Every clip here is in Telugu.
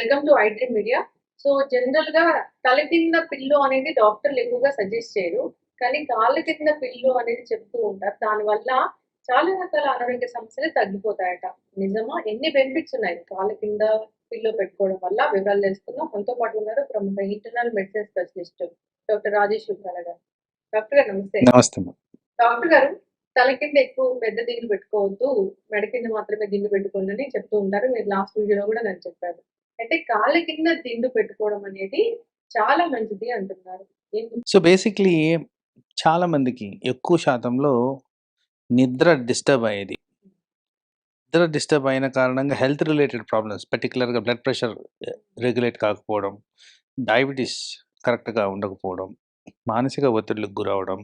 Welcome to IT media. So జనరల్గా తల కింద పిల్లు అనేది డాక్టర్లు ఎక్కువగా సజెస్ట్ చేయరు. కానీ కాళ్ళ కింద పిల్లు అనేది చెప్తూ ఉంటారు. దానివల్ల చాలా రకాల అనారోగ్య సమస్యలు తగ్గిపోతాయట. నిజమా? ఎన్ని బెనిఫిట్స్ ఉన్నాయి? కాళ్ళ కింద పిల్లో పెట్టుకోవడం వల్ల వివరాలు తెలుసుకుందాం. మనతో పాటు ఉన్నారు ప్రముఖ internal medicine specialist doctor Rajesh Rudrala గారు. డాక్టర్ గారు నమస్తే. నమస్తే. డాక్టర్ గారు తల కింద ఎక్కువ పెద్ద దిండు పెట్టుకోవద్దు. మెడ కింద మాత్రమే దిండు పెట్టుకోండి అని చెప్తూ ఉంటారు. మీరు లాస్ట్ వీడియోలో కూడా నేను చెప్పారు. అయితే కాళ్ళ కింద దిండు పెట్టుకోవడం అనేది చాలా మంచిది అంటున్నారు. సో బేసిక్లీ చాలా మందికి ఎక్కువ శాతంలో నిద్ర డిస్టర్బ్ అయ్యేది. నిద్ర డిస్టర్బ్ అయిన కారణంగా హెల్త్ రిలేటెడ్ ప్రాబ్లమ్స్ పర్టికులర్గా బ్లడ్ ప్రెషర్ రెగ్యులేట్ కాకపోవడం డయాబెటీస్ కరెక్ట్గా ఉండకపోవడం మానసిక ఒత్తిడికి గురవడం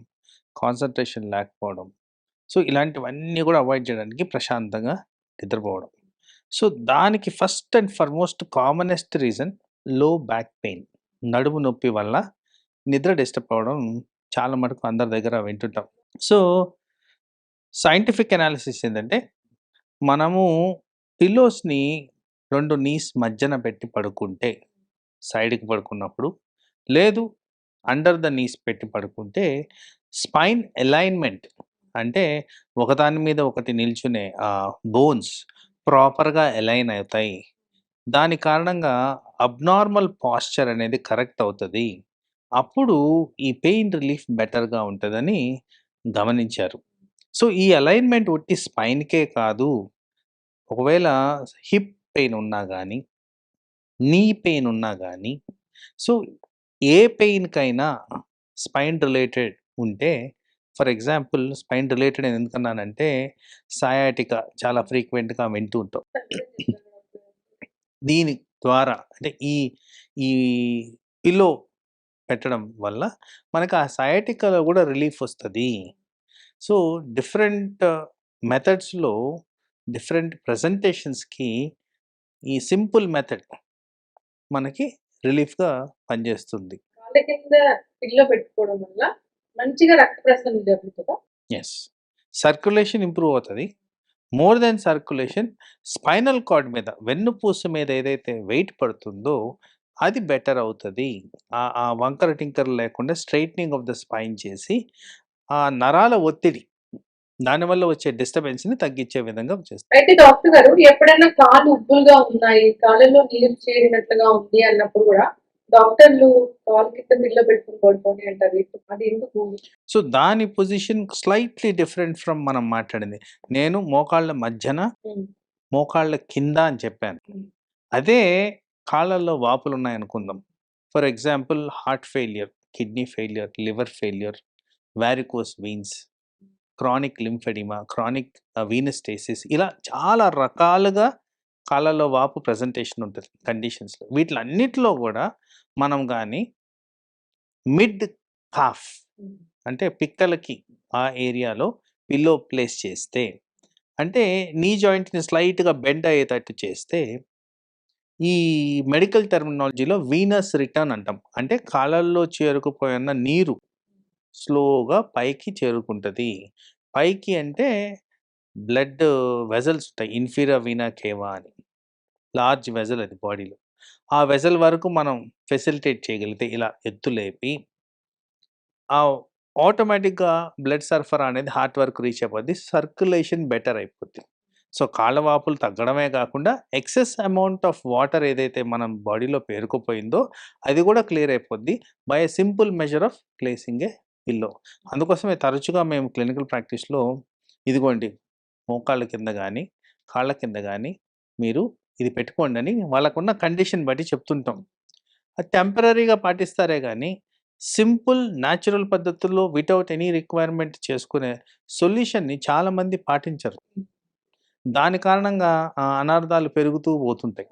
కాన్సన్ట్రేషన్ లేకపోవడం. సో ఇలాంటివన్నీ కూడా అవాయిడ్ చేయడానికి ప్రశాంతంగా నిద్రపోవడం. సో దానికి ఫస్ట్ అండ్ ఫర్మోస్ట్ కామనెస్ట్ రీజన్లో బ్యాక్ పెయిన్. నడుము నొప్పి వల్ల నిద్ర డిస్టర్బ్ అవ్వడం చాలా మటుకు అందరి దగ్గర వింటుంటాం. సో సైంటిఫిక్ అనాలిసిస్ ఏంటంటే మనము పిల్లోస్ని రెండు నీస్ మధ్యన పెట్టి పడుకుంటే సైడ్కి పడుకున్నప్పుడు లేదు అండర్ ద నీస్ పెట్టి పడుకుంటే స్పైన్ అలైన్మెంట్ అంటే ఒకదాని మీద ఒకటి నిల్చునే బోన్స్ ప్రాపర్గా అలైన్ అవుతాయి. దాని కారణంగా అబ్నార్మల్ పాస్చర్ అనేది కరెక్ట్ అవుతుంది. అప్పుడు ఈ పెయిన్ రిలీఫ్ బెటర్గా ఉంటుందని గమనించారు. సో ఈ అలైన్మెంట్ ఒట్టి స్పైన్కే కాదు. ఒకవేళ హిప్ పెయిన్ ఉన్నా కానీ నీ పెయిన్ ఉన్నా కానీ సో ఏ పెయిన్కైనా స్పైన్ రిలేటెడ్ ఉంటే ఫర్ ఎగ్జాంపుల్ స్పైన్ రిలేటెడ్ నేను ఎందుకన్నానంటే సయాటిక చాలా ఫ్రీక్వెంట్గా వింటూ ఉంటాం. దీని ద్వారా అంటే ఈ ఈ పిల్లో పెట్టడం వల్ల మనకు ఆ సయాటికలో కూడా రిలీఫ్ వస్తుంది. సో డిఫరెంట్ మెథడ్స్లో డిఫరెంట్ ప్రజెంటేషన్స్కి ఈ సింపుల్ మెథడ్ మనకి రిలీఫ్గా పనిచేస్తుంది. పెట్టుకోవడం వల్ల మంచిగా రక్త ప్రసరణ జరుగుతుందా? ఎస్ సర్క్యులేషన్ ఇంప్రూవ్ అవుతుంది. More than circulation spinal cord మీద వెన్నుపూస మీద ఏదైతే వెయిట్ పడుతుందో అది బెటర్ అవుతుంది. ఆ ఆ వంకర టింకర్ లేకుండా స్ట్రైట్నింగ్ ఆఫ్ ద స్పైన్ చేసి ఆ నరాల ఒత్తిడి దానివల్ల వచ్చే డిస్టర్బెన్స్ని తగ్గించే విధంగా చేస్తుంది. అయితే డాక్టర్ గారు ఎప్పుడైనా కాళ్ళు ఉబ్బులుగా ఉన్నాయి కాళ్ళలో నీరు చేరినట్లుగా ఉంది అన్నప్పుడు కూడా డాక్టర్లు కాలు కింద పిల్ల పెట్టుకుని పడుకోండి అంటారు. అది ఎందుకు? సో దాని పొజిషన్ స్లైట్లీ డిఫరెంట్ ఫ్రమ్ మనం మాట్లాడింది. నేను మోకాళ్ళ మధ్యన. మోకాళ్ళ కింద అని చెప్పాను. అదే కాళ్ళల్లో వాపులు ఉన్నాయి అనుకుందాం. For example heart failure kidney failure liver failure varicose veins chronic lymphedema chronic venous stasis ఇలా చాలా రకాలుగా కాళ్ళలో వాపు ప్రజెంటేషన్ ఉంటుంది కండిషన్స్లో. వీటిలన్నిటిలో కూడా మనం కానీ మిడ్ కాఫ్ అంటే పిక్కలకి ఆ ఏరియాలో పిల్లో ప్లేస్ చేస్తే అంటే నీ జాయింట్ని స్లైట్గా బెండ్ అయ్యేటట్టు చేస్తే ఈ మెడికల్ టెర్మినాలజీలో వీనస్ రిటర్న్ అంటాం. అంటే కాళ్ళల్లో చేరుకుపోయిన నీరు స్లోగా పైకి చేరుకుంటుంది. పైకి అంటే బ్లడ్ వెజల్స్ ఉంటాయి ఇన్ఫీరియర్ వీనా కేవా అని. లార్జ్ వెజల్ అది బాడీలో. ఆ వెజల్ వరకు మనం ఫెసిలిటేట్ చేయగలిగితే ఇలా ఎత్తు లేపి ఆ ఆటోమేటిక్గా బ్లడ్ సరఫరా అనేది హార్ట్ వరకు రీచ్ అయిపోద్ది సర్క్యులేషన్ బెటర్ అయిపోద్ది. సో కాళ్ళ వాపులు తగ్గడమే కాకుండా ఎక్సెస్ అమౌంట్ ఆఫ్ వాటర్ ఏదైతే మనం బాడీలో పేరుకుపోయిందో అది కూడా క్లియర్ అయిపోద్ది by a simple measure of placing a pillow. అందుకోసమే తరచుగా మేము క్లినికల్ ప్రాక్టీస్లో ఇదిగోండి మోకాళ్ళ కింద కానీ కాళ్ళ కింద కానీ మీరు ఇది పెట్టుకోండి అని వాళ్ళకున్న కండిషన్ బట్టి చెప్తుంటాం. అది టెంపరీగా పాటిస్తారే కానీ సింపుల్ న్యాచురల్ పద్ధతుల్లో వితౌట్ ఎనీ రిక్వైర్మెంట్ చేసుకునే సొల్యూషన్ని చాలామంది పాటించరు. దాని కారణంగా ఆ అనార్థాలు పెరుగుతూ పోతుంటాయి.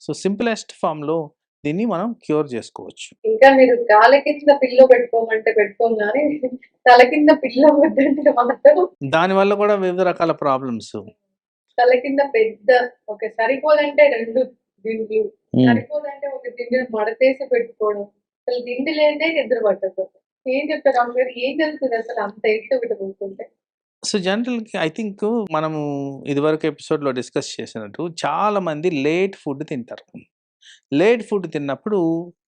సో సింపులెస్ట్ ఫామ్లో దీన్ని మనం క్యూర్ చేసుకోవచ్చు. ఇంకా మీరు కాళ్ళ కింద పిల్లో పెట్టుకోమంటే పెట్టుకోం కానీ తల కింద పిల్ల మాత్రం దానివల్ల కూడా వివిధ రకాల ప్రాబ్లమ్స్ తల కింద పెద్ద ఒక సరిపోదంటే రెండు దిండ్లు సరిపోదంటే ఒక దిండుని మడతేసి పెట్టుకోవడం. అసలు దిండు లేదే నిద్ర పట్టదు. ఏం చెప్తారు డాక్టర్ గారు? ఏం జరుగుతుంది అసలు అంత ఎత్తు పెట్టుకుంటే సో జనరల్‌గా ఐ థింక్ మనము ఇదివరకు ఎపిసోడ్‌లో డిస్కస్ చేసినట్టు చాలా మంది లేట్ ఫుడ్ తింటారు. లేట్ ఫుడ్ తిన్నప్పుడు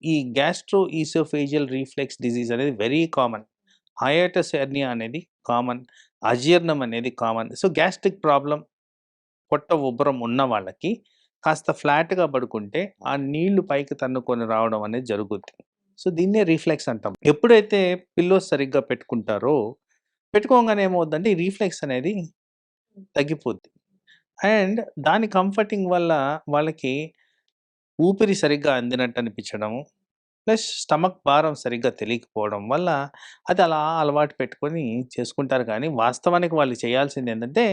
ఈ గ్యాస్ట్రో ఈసోఫేజియల్ రీఫ్లెక్స్ డిజీజ్ అనేది వెరీ కామన్. హయాటస్ హెర్నియా అనేది కామన్. అజీర్ణం అనేది కామన్. సో గ్యాస్ట్రిక్ ప్రాబ్లం పొట్ట ఉబ్బరం ఉన్న వాళ్ళకి కాస్త ఫ్లాట్గా పడుకుంటే ఆ నీళ్ళు పైకి తన్నుకొని రావడం అనేది జరుగుద్ది. సో దీన్నే రీఫ్లెక్స్ అంటాం. ఎప్పుడైతే పిల్లోస్ సరిగ్గా పెట్టుకుంటారో పెట్టుకోగానే ఏమవుద్దంటే ఈ రీఫ్లెక్స్ అనేది తగ్గిపోద్ది. అండ్ దాని కంఫర్టింగ్ వల్ల వాళ్ళకి ఊపిరి సరిగ్గా అందినట్టు అనిపించడము ప్లస్ స్టమక్ భారం సరిగ్గా తెలియకపోవడం వల్ల అది అలా అలవాటు పెట్టుకొని చేసుకుంటారు. కానీ వాస్తవానికి వాళ్ళు చేయాల్సింది ఏంటంటే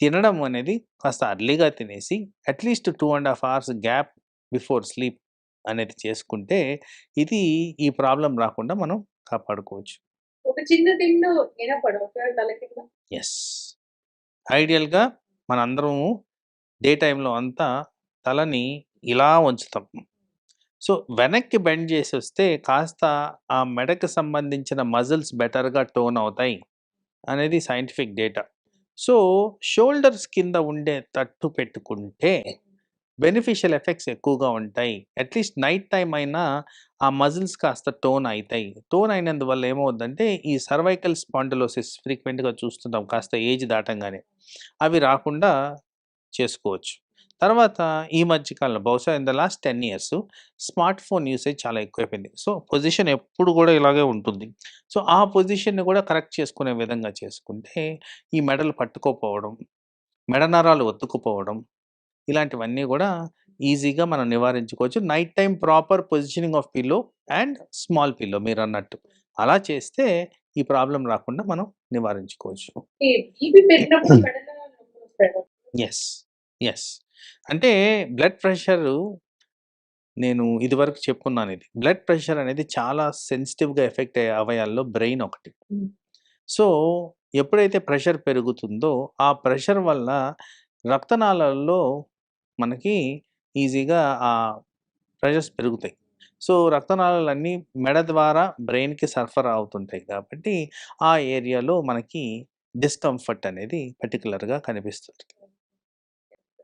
తినడం అనేది కాస్త అర్లీగా తినేసి at least two and half hours gap before sleep అనేది చేసుకుంటే ఇది ఈ ప్రాబ్లం రాకుండా మనం కాపాడుకోవచ్చు. ఒక చిన్న ఎస్ ఐడియల్గా మనందరం డే టైంలో అంతా తలని ఇలా ఉంచుతాం. సో వెనక్కి బెండ్ చేసి వస్తే కాస్త ఆ మెడకు సంబంధించిన మజిల్స్ బెటర్గా టోన్ అవుతాయి అనేది సైంటిఫిక్ డేటా. సో షోల్డర్స్ కింద ఉండే తట్టు పెట్టుకుంటే బెనిఫిషియల్ ఎఫెక్ట్స్ ఎక్కువగా ఉంటాయి. అట్లీస్ట్ నైట్ టైం అయినా ఆ మజిల్స్ కాస్త టోన్ అవుతాయి టోన్ అయినందువల్ల ఏమవుతుందంటే ఈ సర్వైకల్ స్పాండలోసిస్ ఫ్రీక్వెంట్గా చూస్తుంటాం కాస్త ఏజ్ దాటంగానే. అవి రాకుండా చేసుకోవచ్చు. తర్వాత ఈ మధ్యకాలంలో బహుశా in the last ten years smart phone usage చాలా ఎక్కువైపోయింది. సో పొజిషన్ ఎప్పుడు కూడా ఇలాగే ఉంటుంది. సో ఆ పొజిషన్ని కూడా కరెక్ట్ చేసుకునే విధంగా చేసుకుంటే ఈ మెడలు పట్టుకోపోవడం మెడ నరాలు ఒత్తుకుపోవడం ఇలాంటివన్నీ కూడా ఈజీగా మనం నివారించుకోవచ్చు. Night time proper positioning of pillow and small pillow మీరు అన్నట్టు. అలా చేస్తే ఈ ప్రాబ్లం రాకుండా మనం నివారించుకోవచ్చు. ఎస్ ఎస్ అంటే బ్లడ్ ప్రెషర్ నేను ఇదివరకు చెప్పుకున్నాను ఇది. బ్లడ్ ప్రెషర్ అనేది చాలా సెన్సిటివ్గా ఎఫెక్ట్ అయ్యే అవయాల్లో బ్రెయిన్ ఒకటి. సో ఎప్పుడైతే ప్రెషర్ పెరుగుతుందో ఆ ప్రెషర్ వల్ల రక్తనాళాల్లో మనకి ఈజీగా ఆ ప్రెషర్స్ పెరుగుతాయి. సో రక్తనాళాలన్నీ మెడ ద్వారా బ్రెయిన్కి సరఫరా అవుతుంటాయి కాబట్టి ఆ ఏరియాలో మనకి డిస్కంఫర్ట్ అనేది పర్టికులర్గా కనిపిస్తుంది.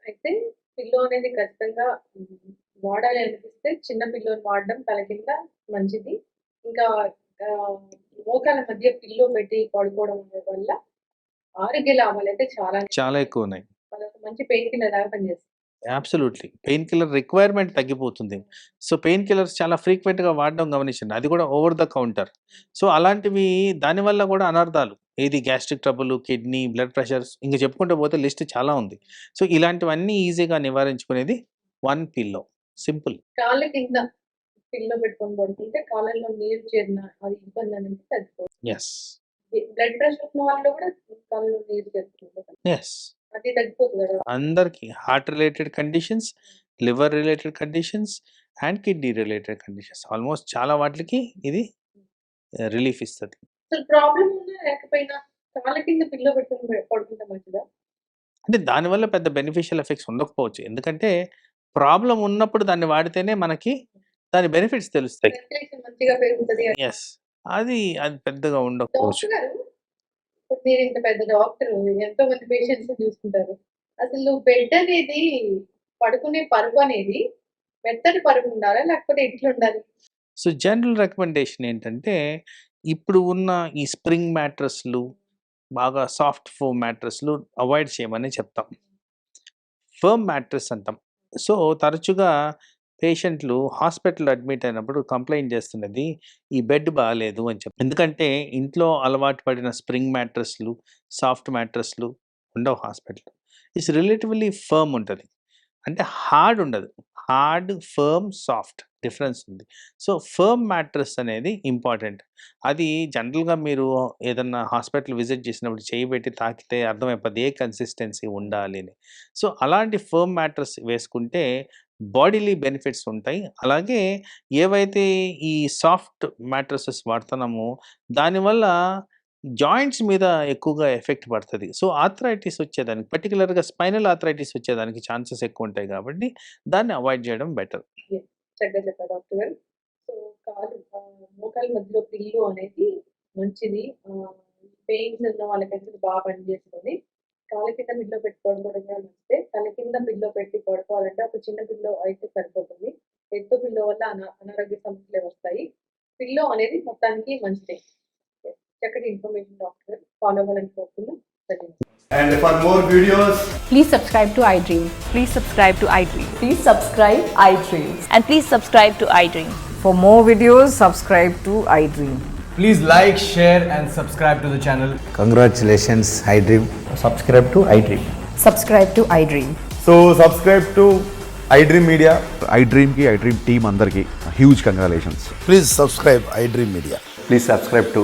అయితే పిల్లో అనేది ఖచ్చితంగా వాడాలి అనిపిస్తే చిన్న పిల్లోని వాడడం తల కింద మంచిది. ఇంకా మోకాల మధ్య పిల్లో పెట్టి పడుకోవడం వల్ల ఆరోగ్య లాభాలు అయితే చాలా చాలా ఎక్కువ ఉన్నాయి. అదొక మంచి పెయిన్ కిల్లర్ లాగా పనిచేస్తుంది. అబ్సల్యూట్లీ పెయిన్ కిల్లర్ రిక్వైర్మెంట్ తగ్గిపోతుంది. సో పెయిన్ కిల్లర్స్ చాలా ఫ్రీక్వెంట్గా వాడడం గమనించండి. అది కూడా ఓవర్ ద కౌంటర్. సో అలాంటివి దానివల్ల కూడా అనర్థాలు ఏది gastric trouble kidney blood pressures ఇంకా చెప్పుకుంటూ పోతే లిస్ట్ చాలా ఉంది. సో ఇలాంటివన్నీ ఈజీగా నివారించుకునేది వన్ పిల్లో. సింపుల్. కాళ్ళ కింద పిల్లో పెట్టుకొని పడుకుంటే నీరు చేరిన అది ఇబ్బంది అనేది తగ్గిపోతుంది. ఎస్ బ్లడ్ ప్రెషర్ ఉన్న వాళ్ళు కూడా కాళ్ళలో నీరు చేరుతుంది ఎస్ అది తగ్గిపోతుంది అందరికీ heart related conditions liver related conditions and kidney related conditions almost చాలా వాటికి ఇది రిలీఫ్ ఇస్తుంది. అసలు ప్రాబ్లం ఉన్నా లేకపోయినా కాళ్ళ కింద పిల్లో పెట్టుకొని పడుకుంటే మంచిదా? అంటే దానివల్ల పెద్ద బెనిఫిషియల్ ఎఫెక్ట్స్ ఉండకపోవచ్చు. ఎందుకంటే ప్రాబ్లం ఉన్నప్పుడు దాన్ని వాడితేనే మనకి దాని బెనిఫిట్స్ తెలుస్తాయి. మంచిగా పెరుగుతుంది అని. ఎస్ అది అది పెద్దగా ఉండకపోవచ్చు. డాక్టర్ గారు ఇప్పుడు మీరు ఇంత పెద్ద డాక్టర్ ఎంతో మంది పేషెంట్స్ చూసుకుంటారు. అసలు బెడ్ అనేది పడుకునే పరుపు అనేది మెత్తటి పరుపు ఉండాలా? లేకపోతే ఎట్లా ఉండాలి సో జనరల్ రికమెండేషన్ ఏంటంటే ఇప్పుడు ఉన్న ఈ స్ప్రింగ్ మ్యాట్రస్లు బాగా సాఫ్ట్ ఫోమ్ మ్యాట్రస్లు అవాయిడ్ చేయమని చెప్తాం. ఫర్మ్ మ్యాట్రస్ అంటాం. సో తరచుగా పేషెంట్లు హాస్పిటల్ అడ్మిట్ అయినప్పుడు కంప్లైంట్ చేస్తున్నది ఈ బెడ్ బాగాలేదు అని చెప్పి ఎందుకంటే ఇంట్లో అలవాటు పడిన స్ప్రింగ్ మ్యాట్రస్లు సాఫ్ట్ మ్యాట్రస్లు ఉండవు హాస్పిటల్. ఇట్స్ రిలేటివ్లీ ఫర్మ్ ఉంటుంది. అంటే హార్డ్ ఉండదు. హార్డ్ ఫర్మ్ సాఫ్ట్ డిఫరెన్స్ ఉంది. సో ఫర్మ్ మ్యాట్రస్ అనేది ఇంపార్టెంట్. అది జనరల్గా మీరు ఏదన్నా హాస్పిటల్ విజిట్ చేసినప్పుడు చేయి పెట్టి తాకితే అర్థమైపోద్ది ఏ కన్సిస్టెన్సీ ఉండాలి అని. సో అలాంటి ఫర్మ్ మ్యాట్రస్ వేసుకుంటే బాడీలీ బెనిఫిట్స్ ఉంటాయి. అలాగే ఏవైతే ఈ సాఫ్ట్ మ్యాట్రసెస్ వాడుతున్నామో దానివల్ల జాయింట్స్ మీద ఎక్కువగా ఎఫెక్ట్ పడుతుంది. సో ఆథరైటిస్ వచ్చేదానికి పర్టికులర్గా స్పైనల్ ఆథరైటిస్ వచ్చేదానికి ఛాన్సెస్ ఎక్కువ ఉంటాయి కాబట్టి దాన్ని అవాయిడ్ చేయడం బెటర్. చక్కగా చెప్పారు డాక్టర్ గారు. సో కాలు మోకాల మధ్యలో పిల్లు అనేది మంచిది. పెయిన్స్ ఉన్న వాళ్ళకైతే బాగా పనిచేస్తుంది. కాళ్ళ కింద పిల్లో పెట్టుకోవడం కూడా నచ్చితే తల కింద పిల్లో పెట్టి పడుకోవాలంటే ఒక చిన్న పిల్లో అయితే సరిపోతుంది. ఎత్తు పిల్లో వల్ల అనారోగ్య సమస్యలు వస్తాయి. పిల్లో అనేది మొత్తానికి మంచిదే. చక్కటి ఇన్ఫర్మేషన్ డాక్టర్ ఫాలో అవ్వాలని కోరుతున్నాం ధన్యవాదాలు And for more videos, Please subscribe to iDream. Please subscribe to iDream. Please subscribe iDreams. And please subscribe to iDream. For more videos, subscribe to iDream. Please like, share, and subscribe to the channel. Congratulations, iDream. Subscribe to iDream. Subscribe to iDream. so subscribe to iDream Media. I డ్రీమ్కి I dream team అందరికీ huge congratulations Please subscribe iDream Media. Please subscribe to